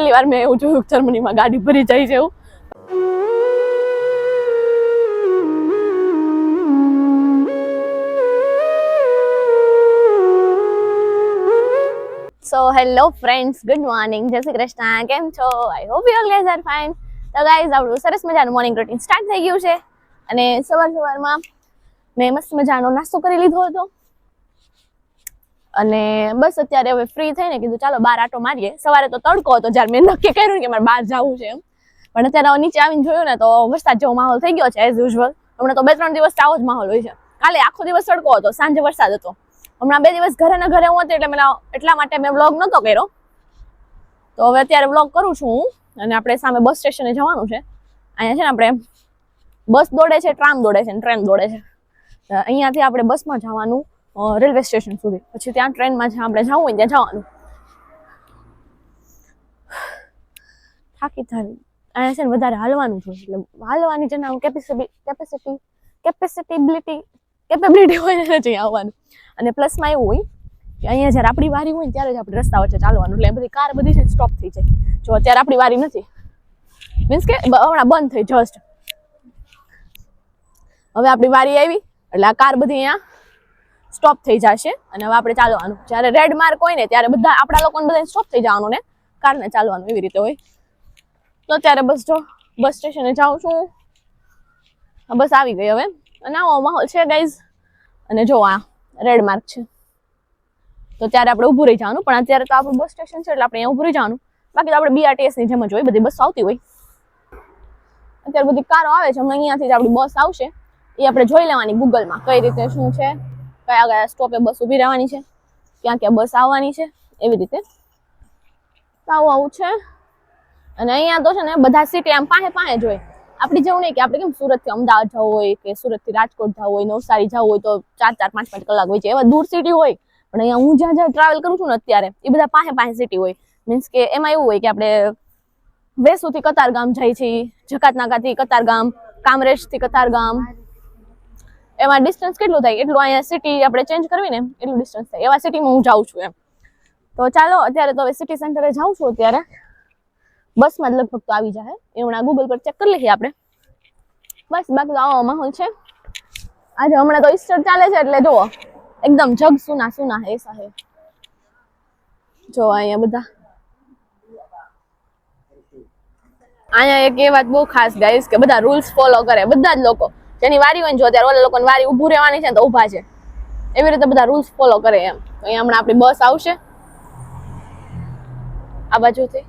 પહેલી વાર મેં એવું જોયું જર્મનીમાં ગાડી ભરી જાય છે એવું. So hello friends good morning Jai Shri Krishna. કેમ છો? I hope you all guys are fine તો ગાઈઝ આપણું સરસ મજાનું મોર્નિંગ રૂટીન સ્ટાર્ટ થઈ ગયું છે. અને સવાર સવારમાં મેં મસ્ત મજાનો નાસ્તો કરી લીધો હતો. અને બસ અત્યારે હવે ફ્રી થઈને કીધું, ચાલો બાર આટો મારીએ. સવારે તો તડકો હતો, જ્યારે મેં નક્કી કર્યું કે મારે બહાર જવું છે એમ. પણ અત્યારે નીચે આવીને જોયું ને તો વરસાદ જેવો માહોલ થઈ ગયો છે એઝ યુઝ્યુઅલ હમણાં તો બે ત્રણ દિવસ આવો જ માહોલ હોય છે. કાલે આખો દિવસ તડકો હતો, સાંજે વરસાદ હતો. હમણાં બે દિવસ ઘરે ને ઘરે હું હતી એટલે મેં એટલા માટે મેં વ્લોગ નહોતો કર્યો. તો હવે અત્યારે વ્લોગ કરું છું હું અને આપણે સામે બસ સ્ટેશને જવાનું છે. અહીંયા છે ને આપણે બસ દોડે છે, ટ્રામ દોડે છે ટ્રેન દોડે છે. અહીંયાથી આપણે બસમાં જવાનું રેલવે સ્ટેશન સુધી. પછી ત્યાં ટ્રેનમાં જ્યાં આપણે જવું હોય ત્યાં જવાનું. થાકી થાય અહીંયા છે ને વધારે હાલવાનું જોઈએ એટલે હાલવાની જેના કેપેસિટી કેપેસિટી કેપેસિટીબિલિટી કેપેબિલિટી હોય એને નથી આવવાનું. અને પ્લસમાં એવું હોય કે અહીંયા જ્યારે આપણી વારી હોય ત્યારે જ આપણે રસ્તા વચ્ચે ચાલવાનું. એટલે બધી કાર બધી છે સ્ટોપ થઈ જાય. જો અત્યારે આપણી વારી નથી. મીન્સ કે હમણાં બંધ થઈ જસ્ટ હવે આપણી વારી આવી, એટલે આ કાર બધી અહીંયા સ્ટોપ થઈ જશે. અને હવે આપણે ચાલવાનું. જ્યારે રેડ માર્ક હોય ને, ત્યારે બધા આપણા લોકોને બધા સ્ટોપ થઈ જવાનું ને કારને ચાલવાનું એવી રીતે હોય. તો અત્યારે બસ જો બસ સ્ટેશને જાઉં છું. બસ આવી ગઈ હવે. અને આવો માહોલ છે ગાઈઝ અને જો આ રેડ માર્ક છે. તો ત્યારે આપણે ઊભું રહી જવાનું. પણ અત્યારે તો આપણું બસ સ્ટેશન છે, એટલે આપણે અહીંયા ઊભું જવાનું. બાકી તો આપણે બીઆરટીએસની જેમ જ હોય, બધી બસ આવતી હોય. અત્યારે બધી કારો આવે છે, હમણાં અહીંયાથી જ આપણી બસ આવશે. એ આપણે જોઈ લેવાની ગૂગલમાં કઈ રીતે શું છે. કયા કયા સ્ટોપે બસ ઊભી રહેવાની છે, ક્યાં ક્યાં બસ આવવાની છે, એવી રીતે. આવું આવું છે. અને અહીંયા તો છે ને બધા સિટી આમ પાસે પાસે જ હોય. આપણી જેવું નહીં કે આપણે કેમ સુરતથી અમદાવાદ જવું હોય કે સુરતથી રાજકોટ જવું હોય, નવસારી જવું હોય તો ચાર ચાર પાંચ પાંચ કલાક હોય છે. એવા દૂર સિટી હોય. પણ અહીંયા હું જ્યાં જ્યાં ટ્રાવેલ કરું છું ને અત્યારે, એ બધા પાસે પાસે સિટી હોય. મીન્સ કે એમાં એવું હોય કે આપણે વેસુથી કતારગામ જાય છે જકાતનાકાથી કતારગામ, કામરેજથી કતારગામ એમાં ડિસ્ટન્સ કેટલું થાય? એટલું અહીંયા સિટી આપણે ચેન્જ કરવી ને, એટલું ડિસ્ટન્સ થાય. એવા સિટીમાં હું જાઉં છું એમ. તો ચાલો, અત્યારે તો હવે સિટી સેન્ટરે જાઉં છું અત્યારે. બસમાં જ લગભગ તો આવી જાય એ હમણાં ગૂગલ પર ચેક કરી લઈએ આપણે. બસ, બાકી તો આવો માહોલ છે. આજે હમણાં તો ઈસ્ટર ચાલે છે એટલે જુઓ. એકદમ જગ સુના સુના હે સાહેબ જો અહીંયા બધા. અહીંયા એક એ વાત બહુ ખાસ ગાઈસ કે બધા રૂલ્સ ફોલો કરે. બધા જ લોકો. જેની વારી હોય ને જો અત્યારે ઓલા લોકોની વારી ઊભું રહેવાની છે ને તો ઊભા છે. એવી રીતે બધા રૂલ્સ ફોલો કરે એમ. તો અહીંયા હમણાં આપણી બસ આવશે. આ બાજુથી.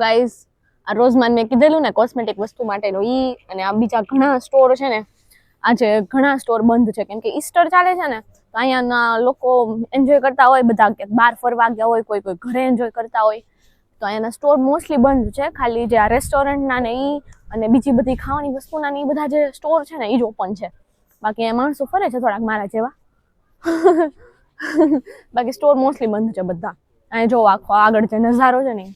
ગાઈઝ આ રોઝમાન મેં કીધેલું ને કોસ્મેટિક વસ્તુ માટેનું ઈ અને આ બીજા ઘણા સ્ટોર છે ને આજે ઘણા સ્ટોર બંધ છે. કેમ કે ઈસ્ટર ચાલે છે ને, તો અહીંયાના લોકો એન્જોય કરતા હોય બધા બહાર ફરવા ગયા હોય, કોઈ કોઈ ઘરે એન્જોય કરતા હોય. તો અહીંયાના સ્ટોર મોસ્ટલી બંધ છે. ખાલી જે આ રેસ્ટોરન્ટના ને એ અને બીજી બધી ખાવાની વસ્તુના ને એ બધા જે સ્ટોર છે ને એ જ ઓપન છે. બાકી અહીંયા માણસો ફરે છે થોડાક મારા જેવા. બાકી સ્ટોર મોસ્ટલી બંધ છે બધા. અહીંયા જો આખો આગળ જે નજારો છે ને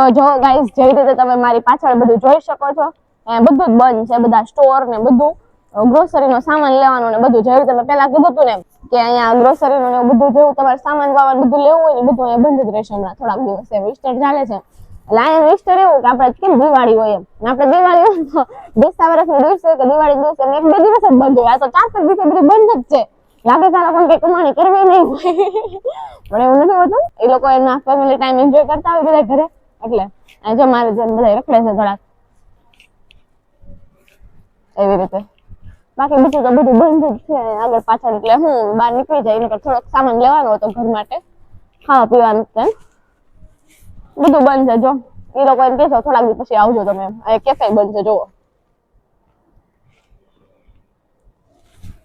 તો જો ગાઈસ જે રીતે તમે મારી પાછળ બધું જોઈ શકો છો બધું જ બંધ છે, બધા સ્ટોર ને બધું. ગ્રોસરીનો સામાન લેવાનું ને બધું જેવી તમે પહેલા કીધું હતું ને કે અહીંયા ગ્રોસરીનું ને બધું, જેવું તમારે સામાન વામાન બધું લેવું હોય ને બધું અહીંયા બંધ જ રહેશે હમણાં થોડાક દિવસ એમ ચાલે છે. અહીંયા ઈસ્ટર એવું કે આપણે કેમ દિવાળી હોય એમ? આપણે દિવાળી હોય તો બેસતા વર્ષની દિવસ કે દિવાળી દિવસ એક બે દિવસ જ બંધ હોય. આ તો ચાર પાંચ દિવસે બધું બંધ જ છે. લાગે છે આ લોકોને કઈ કમાણી કરવી નહીં પણ એવું નથી હોતું. એ લોકો એમના ફેમિલી ટાઈમ એન્જોય કરતા હોય બધા ઘરે. એટલે જો મારે જેમ બધા રખડે છે થોડાક. એવી રીતે. બાકી બીજું તો બધું બંધ જ છે. આગળ પાછળ એટલે હું બહાર નીકળી જાય નકર થોડોક સામાન લેવાનો હતો ઘર માટે. ખાવા પીવાનું તેમ બધું બંધ છે જો. એ લોકો એમ કહેશો, થોડાક દિવસ પછી આવજો તમે. કેફે બનશે જુઓ.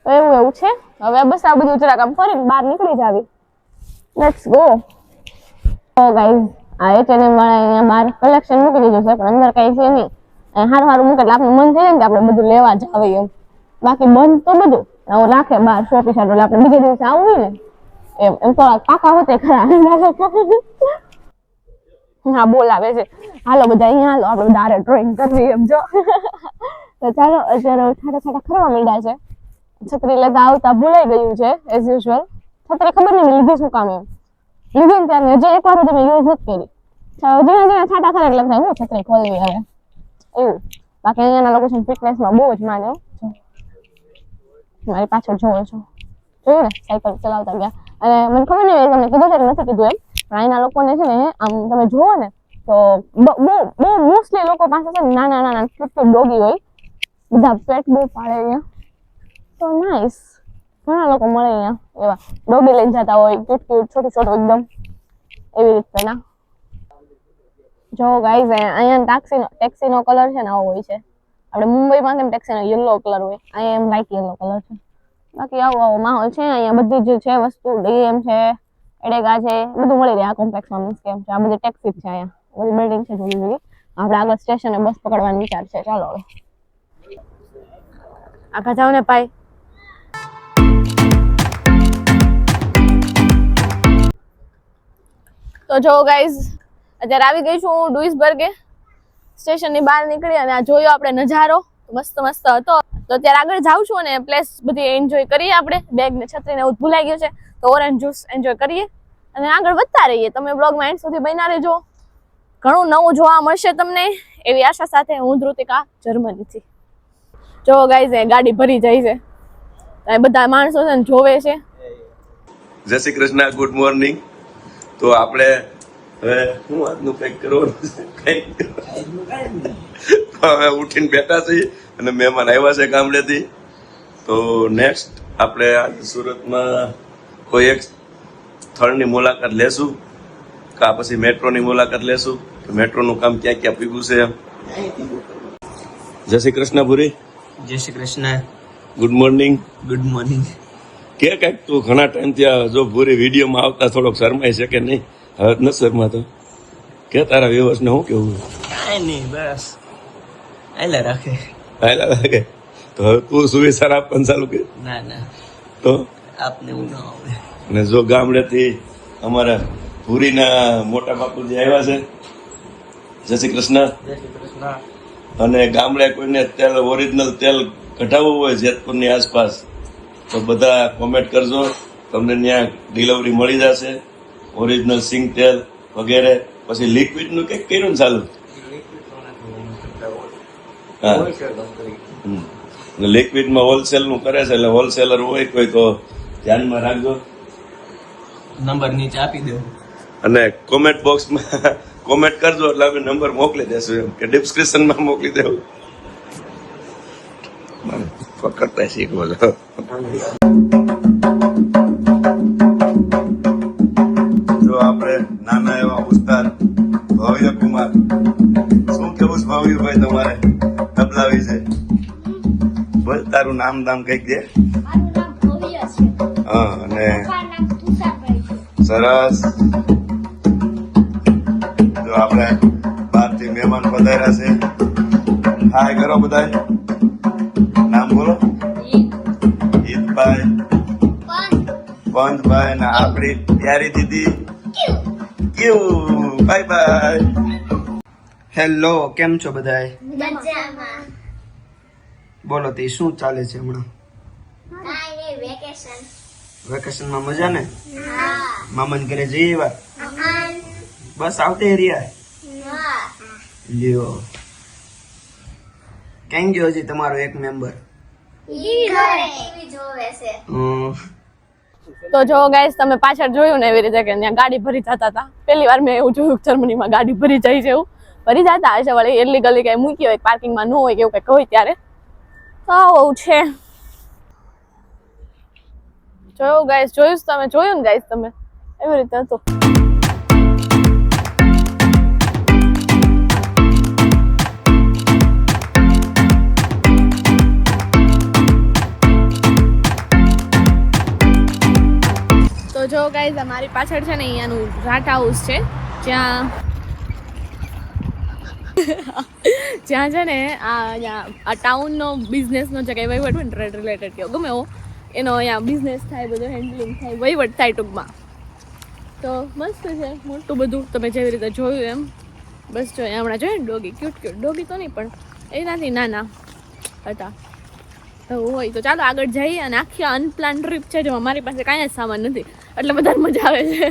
તો એવું એવું છે. હવે બસ આ બધું જરાક આમ ફરીને બહાર નીકળી જાવી. લેટ્સ ગો તો ગાઈઝ આ એચએનએમ વાળા અહીંયા બહાર કલેક્શન મૂકી દીધું છે, પણ અંદર કઈ છે નહીં. સારું હારું મૂકે એટલે આપણું મન થઈ જાય ને કે આપણે બધું લેવા જાવીએ એમ. બાકી બંધ તો બધું. આવું રાખે બહાર શોપી એટલે આપણે બીજે દિવસે આવવું ને, એમ એમ તો કાકા હોતે ખરા. હા, બોલાવે છે. હાલો બધા અહીંયા, હાલો, આપણે દારે ડ્રોઈંગ કરવી એમ, જો. તો ચાલો, અત્યારે ઠાડા ઠાડા ખરવા માંડ્યા છે. છત્રી લેતા આવતા ભૂલાઈ ગયું છે એઝ યુઝ્યુઅલ છત્રી ખબર નહીં લીધી શું કામ એમ. લીધી ને ત્યારે હજી એક વાર તમે યુઝ નથી કરી. ધીમે ધીમે છાટા કરે એટલે થાય હું છત્રી ખોલવી હવે. એવું. બાકી અહીંયાના લોકેશન ફિટનેસમાં બહુ જ માને. મારી પાછળ જોઉં છો. જોયું ને? સાયકલ ચલાવતા ગયા. અને મને ખબર નહીં તમને કીધું છે કે નથી કીધું એમ. પણ અહીંના લોકોને છે ને, આમ તમે જુઓ ને, તો બહુ બહુ મોસ્ટલી લોકો પાસે છે ને નાના નાના ક્યુટ ડોગી હોય. બધા પેટ બહુ પાડે અહીંયા. તો નાઈસ ઘણા લોકો મળે અહીંયા. એવા ડોબી લઈને જતા હોય, ક્યુટ ક્યુટ, છોટું છોટું એકદમ. એવી રીતના. જો ગાઈઝ અહીંયા ટેક્સીનો ટેક્સીનો કલર છે ને આવો હોય છે. આપણે મુંબઈમાં કેમ ટેક્સીનો યલો કલર હોય? અહીંયા એમ લાઇટ યલો કલર છે. બાકી આવો આવો માહોલ છે, અહીંયા બધી જ છે વસ્તુ ડીએમ છે, એડેગા છે બધું મળી રહે આ કોમ્પ્લેક્સમાં મીન્સ છે. આ બધી ટેક્સી છે અહીંયા. બધી બિલ્ડિંગ છે જુદી જુદી. આપણે આગળ સ્ટેશને બસ પકડવાનો વિચાર છે. ચાલો હવે. આગળ જાઓ ને ભાઈ તો જો ગાઈઝ અત્યારે આવી ગઈ છું ડુઇસબર્ગે સ્ટેશનની બહાર નીકળી અને આ જોયો આપણે નજારો. મસ્ત મસ્ત હતો. તો અત્યારે આગળ જાઉં છું અને પ્લેસ બધી એન્જોય કરીએ આપણે. બેગ ને છત્રી ને એવું ભૂલાઈ ગયું છે. તો ઓરેન્જ જ્યુસ એન્જોય કરીએ. અને આગળ વધતા રહીએ. તમે બ્લોગમાં એન્ડ સુધી બન્યા રહેજો. ઘણું નવું જોવા મળશે તમને. એવી આશા સાથે હું ધ્રુતિકા જર્મનીથી. જો ગાઈઝ ગાડી ભરી જાય છે. બધા માણસો છે જોવે છે. જય શ્રી કૃષ્ણ, ગુડ મોર્નિંગ. તો આપણે હવે હું આજનું કંઈક કરવાનું કંઈક હવે ઉઠીને બેઠા છીએ અને મહેમાન આવ્યા છે ગામડેથી. તો નેક્સ્ટ આપણે આજ સુરતમાં કોઈ એક સ્થળની મુલાકાત લેશું કા પછી મેટ્રોની મુલાકાત લેશું? કે મેટ્રોનું કામ ક્યાં ક્યાં પીગું છે? જય Shri Krishna Bhuri. Jai Shri Krishna. Good morning good morning કે કંઈક તું ઘણા ટાઈમ ત્યાં જો પૂરી વિડીયોમાં આવતા થોડોક શરમાય છે કે નહીં? હવે જ ન શરમાતો. કે તારા વ્યવસ ને શું કેવું? કાંઈ નહીં બસ. આયલા રાખે. આયલા રાખે? તો હવે તું સુવિચાર આપવાનું ચાલુ કે ના ના. તો? આપને એવું ન આવે ને જો ગામડેથી અમારા પુરીના મોટા બાપુજી આવ્યા છે જય શ્રી કૃષ્ણ. જય શ્રી કૃષ્ણ. અને ગામડે કોઈને તેલ ઓરિજિનલ તેલ કઢાવવું હોય જેતપુરની આસપાસ તો બધા કોમેન્ટ કરજો. તમને ત્યાં ડિલિવરી મળી જશે. ઓરિજિનલ સિંગ તેલ વગેરે. પછી લિક્વિડનું કંઈક કર્યું ને ચાલુ? હા. લિક્વિડમાં હોલસેલનું કરે છે એટલે હોલસેલર હોય કોઈ તો ધ્યાનમાં રાખજો. નંબર નીચે આપી દેવો અને કોમેન્ટ બોક્સમાં કોમેન્ટ કરજો એટલે અમે નંબર મોકલી દેશું એમ કે ડિસ્ક્રિપ્શનમાં મોકલી દેવું. પકડતા શીખવો છો જો આપણે નાના એવા ઉસ્તાદ ભવ્ય કુમાર શું કેવું છે ભવ્યભાઈ તમારે તબલા વિશે બોલ તારું નામ દામ કંઈક દે. મારું નામ ભવ્ય છે. હા અને નામ સરસ. જો આપણે બહારથી મહેમાન પધાર્યા છે. હાય કરો બધા નામ બોલો. હિતભાઈ પણ પંચભાઈ અને આપણી પ્યારી દીદી. કેવું બાય બાય. હેલો કેમ છો બધાય? બોલો તે શું ચાલે છે હમણાં? વેકેશન. માં મજા ને? હા. મામાને ઘરે જઈએ એવા બસ આવતે રહ્યા? હા. લ્યો. કેમ ગયો હજી તમારો એક મેમ્બર? તો જો ગાઈસ તમે પાછળ જોયું ને એવી રીતે કે ત્યાં ગાડી ભરી જતા હતા. પહેલી વાર મેં એવું જોયું જર્મનીમાં ગાડી ભરી જાય છે એવું. ભરી જતા હશે વળી એટલી ગલી કઈ મૂકી હોય પાર્કિંગમાં ન હોય કે એવું કઈ હોય ત્યારે. તો આવું છે. જોયું ગાઈસ જોયું તમે? જોયું ને ગાઈસ તમે? એવી રીતે હતું. ગાઈઝ અમારી પાછળ છે ને અહીંયાનું રાટ હાઉસ છે. જ્યાં જ્યાં છે ને આ અહીંયા આ ટાઉનનો બિઝનેસનો જે કંઈ વહીવટ હોય ને ટ્રેડ રિલેટેડ કયો, ગમે એવો, એનો અહીંયા બિઝનેસ થાય, બધું હેન્ડલિંગ થાય, વહીવટ થાય ટૂંકમાં. તો મસ્ત છે, મોટું બધું, તમે જેવી રીતે જોયું એમ. બસ જો હમણાં જોઈએ ડોગી ક્યુટ ક્યુટ ડોગી તો નહીં, પણ એનાથી નાના હતા. હોય તો ચાલો આગળ જઈએ અને આખી અનપ્લાન ટ્રીપ છે જેમાં અમારી પાસે કાંઈ જ સામાન નથી. એટલે બધાને મજા આવે છે.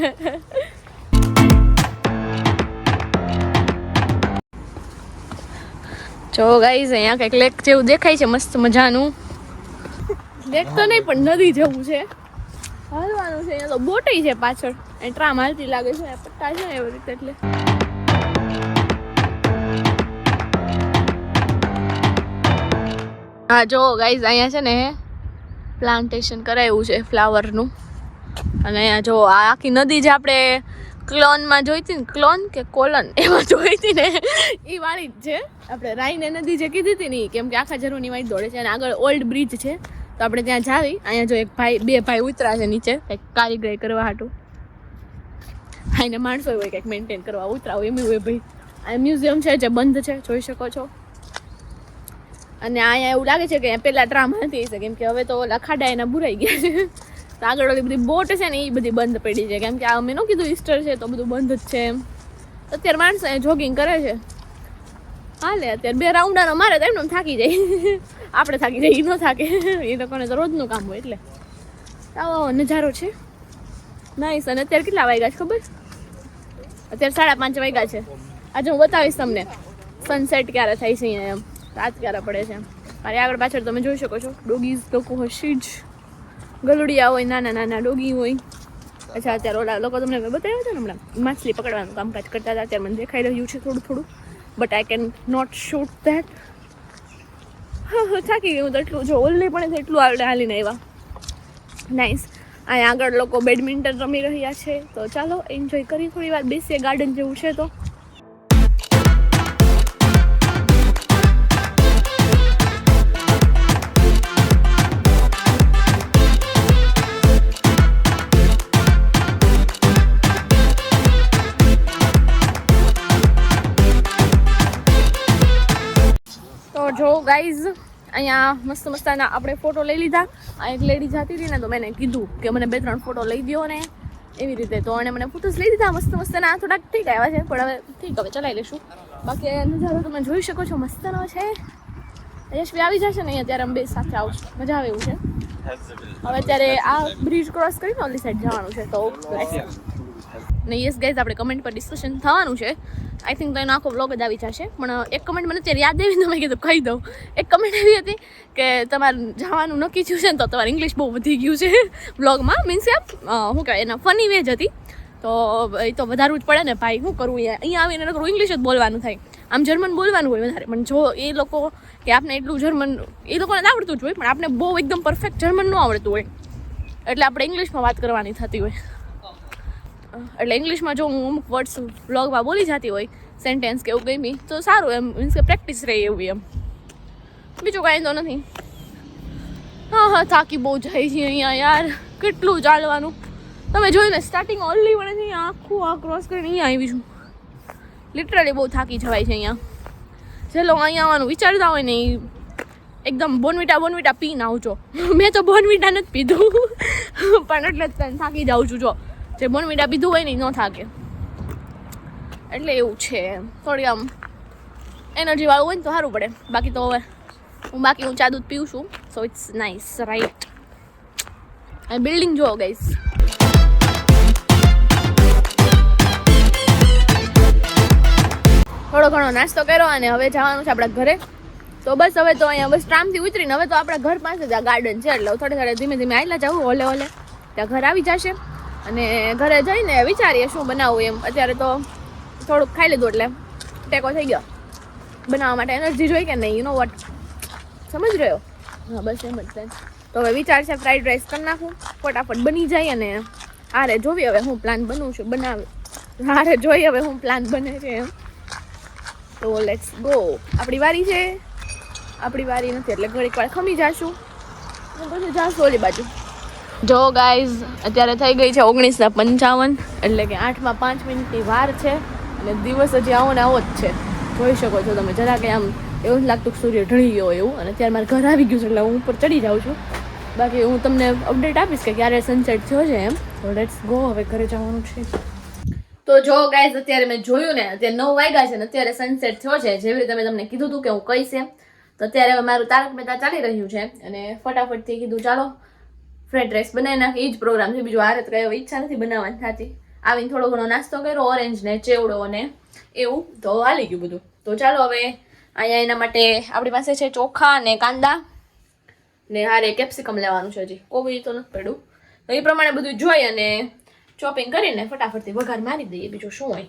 જો ગાઈઝ અહીંયા કંઈક લેક જેવું દેખાય છે, મસ્ત મજાનું. લેક તો નહીં, પણ નદી જેવું છે. હાલવાનું છે, અહીંયા તો બોટઈ છે પાછળ. એ ટ્રામ હાલતી લાગે છે પટ્ટા છે ને એવી રીતે એટલે. હા જો ગાઈઝ અહીંયા છે ને પ્લાન્ટેશન કરાયું છે ફ્લાવરનું અને અહીંયા જો આ આખી નદી જે આપણે ક્લોનમાં જોઈ હતી ને ક્લોન કે કોલન એમાં જોઈ હતી ને એ વાળી જ છે. આપણે રાઈને નદી જે કીધી હતી ને કેમ કે આખા ઝરવાની વાળી દોડે છે અને આગળ ઓલ્ડ બ્રિજ છે. તો આપણે ત્યાં જાવી, અહીંયા જો એક ભાઈ, બે ભાઈ ઉતરા છે નીચે, કંઈક કારીગરી કરવા હાટું. આઈને માણસો હોય કંઈક મેન્ટેન કરવા ઉતરા હોય એમ હોય ભાઈ. આ મ્યુઝિયમ છે જે બંધ છે, જોઈ શકો છો. અને અહીંયા એવું લાગે છે કે અહીંયા ડ્રામા હતી છે, કેમ કે હવે તો ઓલા ખાડા એના બુરાઈ ગયા છે. તો આગળ ઓલી બધી બોટ છે ને, એ બધી બંધ પડી છે, કેમ કે આ મેં ન કીધું ઈસ્ટર છે, તો બધું બંધ જ છે એમ. અત્યારે માણસો જોગિંગ કરે છે. હાલે, અત્યારે બે રાઉન્ડાનો મારે તો એમને થાકી જાય. આપણે થાકી જાય એ ન થાકે. એ લોકોને તો રોજનું કામ હોય એટલે. આવો, નજારો છે. નાઈસ અને અત્યારે કેટલા વાગ્યા છે ખબર? અત્યારે સાડા પાંચ વાગ્યા છે. આજે હું બતાવીશ તમને. સનસેટ ક્યારે થાય છે અહીંયા એમ. ક્યારે પડે છે. મારી આગળ પાછળ તમે જોઈ શકો છો, ડોગીઝ લોકો હશે જ. ગલુડિયા હોય, નાના નાના ડોગી હોય. અચ્છા, અત્યારે ઓલા લોકો તમને બતાવ્યા હતા ને હમણાં? માછલી પકડવાનું કામકાજ કરતા હતા, અત્યારે મને દેખાઈ રહ્યું છે થોડું થોડું. But I can not shoot that થાકી ગયું તો એટલું. જો, ઓલી પણ એટલું આવડે હાલીને આવ્યા. નાઇસ અહીંયા આગળ લોકો બેડમિન્ટન રમી રહ્યા છે. તો ચાલો એન્જોય કરી, થોડી વાર બેસીએ ગાર્ડન જેવું છે તો. ગાઈઝ અહીંયા મસ્ત મસ્તાના આપણે ફોટો લઈ લીધા. આ એક લેડી જતી હતી ને તો મેં કીધું કે મને બે ત્રણ ફોટો લઈ દો ને એવી રીતે. તો અને મને ફોટોસ લઈ દીધા મસ્ત મસ્તના. થોડાક ઠીક આવ્યા છે પણ હવે ઠીક હવે ચલાવી લઈશું. બાકી નજારો તમે જોઈ શકો છો મસ્તનો છે. યશવી આવી જશે ને અહીંયા ત્યારે અમે બે સાથે આવશું મજા આવે એવું છે? હવે અત્યારે આ બ્રિજ ક્રોસ કરીને ઓલી સાઈડ જવાનું છે. તો ને યસ ગાઈઝ આપણે કમેન્ટ પર ડિસ્કશન થવાનું છે. આઈ થિંક તો એનો આખો બ્લોગ જ આવી જશે. પણ એક કમેન્ટ મને અત્યારે યાદ આવી તો કીધું, કહી દઉં. એક કમેન્ટ એવી હતી કે તમારે જવાનું નક્કી થયું છે ને તો તમારે ઇંગ્લિશ બહુ વધી ગયું છે બ્લોગમાં મીન્સ એમ શું કહેવાય, એના ફની વેજ હતી. તો, એ તો વધારવું જ પડે ને, ભાઈ, શું કરવું અહીંયા આવીને નકરું ઇંગ્લિશ જ બોલવાનું થાય. આમ જર્મન બોલવાનું હોય વધારે. પણ જો એ લોકો, કે આપને એટલું જર્મન એ લોકોને આવડતું જ હોય, પણ આપણે બહુ એકદમ પરફેક્ટ જર્મન ન આવડતું હોય. એટલે આપણે ઇંગ્લિશમાં વાત કરવાની થતી હોય. એટલે ઇંગ્લિશમાં જો હું અમુક વર્ડ્સ વ્લોગમાં બોલી જતી હોય સેન્ટેન્સ કે એવું ગમી, તો સારું એમ મીન્સ કે પ્રેક્ટિસ રહે એવું એમ. બીજું કાંઈ તો નથી. હા હા થાકી બહુ જાય છે અહીંયા યાર. કેટલું ચાલવાનું. તમે જોયું ને સ્ટાર્ટિંગ ઓનલી વડે અહીંયા આખું આ ક્રોસ કરીને અહીંયા આવી છું. લિટરલી બહુ થાકી જવાય છે અહીંયા. જે લોકો અહીંયા આવવાનું વિચારતા હોય ને એ એકદમ બોનવીટા બોનવીટા પીને આવજો. મેં તો બોનવીટા નથી પીધું. પણ એટલે જ થાકી જાઉં છું, જો. જે બોનવીટા પીધું હોય ને ન થાકે. એટલે એવું છે. થોડી આમ એનર્જી વાળું હોય ને તો સારું પડે. બાકી તો હવે હું બાકી હું ચા દૂધ પીઉં છું સો ઇટ્સ નાઇસ રાઈટ અને બિલ્ડિંગ જુઓ ગઈશ થોડો ઘણો નાસ્તો કર્યો અને હવે જવાનું છે આપણા ઘરે. તો બસ હવે તો અહીંયા બસ ટ્રામથી ઉતરીને હવે તો આપણા ઘર પાસે જ આ ગાર્ડન છે. એટલે થોડે થોડે ધીમે ધીમે આવેલા જવું ઓલે ઓલે. ત્યાં ઘર આવી જશે. અને ઘરે જઈને વિચારીએ શું બનાવવું એમ. અત્યારે તો થોડુંક ખાઈ લીધું એટલે ટેકો થઈ ગયો. બનાવવા માટે એનર્જી જોઈ કે નહીં યુ નો વોટ સમજ રહ્યો? હા, બસ એમ જ તો હવે વિચાર છે ફ્રાઈડ રાઈસ કરી નાખું, ફટાફટ બની જાય અને હારે જોવી હવે હું પ્લાન બનું છું બનાવે, હારે જોઈ હવે હું પ્લાન બને છે એમ. તો લેટ્સ ગો આપણી વારી છે. આપણી વારી નથી એટલે ઘડીક વાર ખમી જાશું. પછી જાશું ઓલી બાજુ. જો ગાઈઝ અત્યારે થઈ ગઈ છે ઓગણીસના પંચાવન. એટલે કે આઠમાં પાંચ મિનિટની વાર છે. અને દિવસ હજી આવો ને આવો જ છે. જોઈ શકો છો તમે જરા કે આમ એવું જ લાગતું કે સૂર્ય ઢળી ગયો એવું. અને અત્યારે મારે ઘર આવી ગયું છે, એટલે હું ઉપર ચડી જાઉં છું. બાકી હું તમને અપડેટ આપીશ કે ક્યારે સનસેટ થયો છે એમ. તો લેટ્સ ગો હવે ઘરે જવાનું છે. તો જો ગાઈઝ અત્યારે મેં જોયું ને, અત્યારે નવ વાગ્યા છે ને, અત્યારે સનસેટ થયો છે જેવી રીતે મેં તમને કીધું હતું કે હું કહીશ એમ. તો અત્યારે મારું તારક મહેતા ચાલી રહ્યું છે. અને ફટાફટથી કીધું, ચાલો ફ્રાઈડ રાઈસ બનાવી નાખે. એ જ પ્રોગ્રામ છે. બીજું આ તો કઈ ઈચ્છા નથી બનાવવાની થતી. આવીને થોડો ઘણો નાસ્તો કર્યો ઓરેન્જ ને ચેવડો ને એવું. તો હાલી ગયું બધું. તો ચાલો હવે અહીંયા એના માટે આપણી પાસે છે ચોખા ને કાંદા ને હારે કેપ્સિકમ લેવાનું છે હજી. કોબી તો નથી પડ્યું. તો એ પ્રમાણે બધું જોઈ અને ચોપિંગ કરીને ફટાફટથી વઘાર મારી દઈએ. બીજું શું હોય?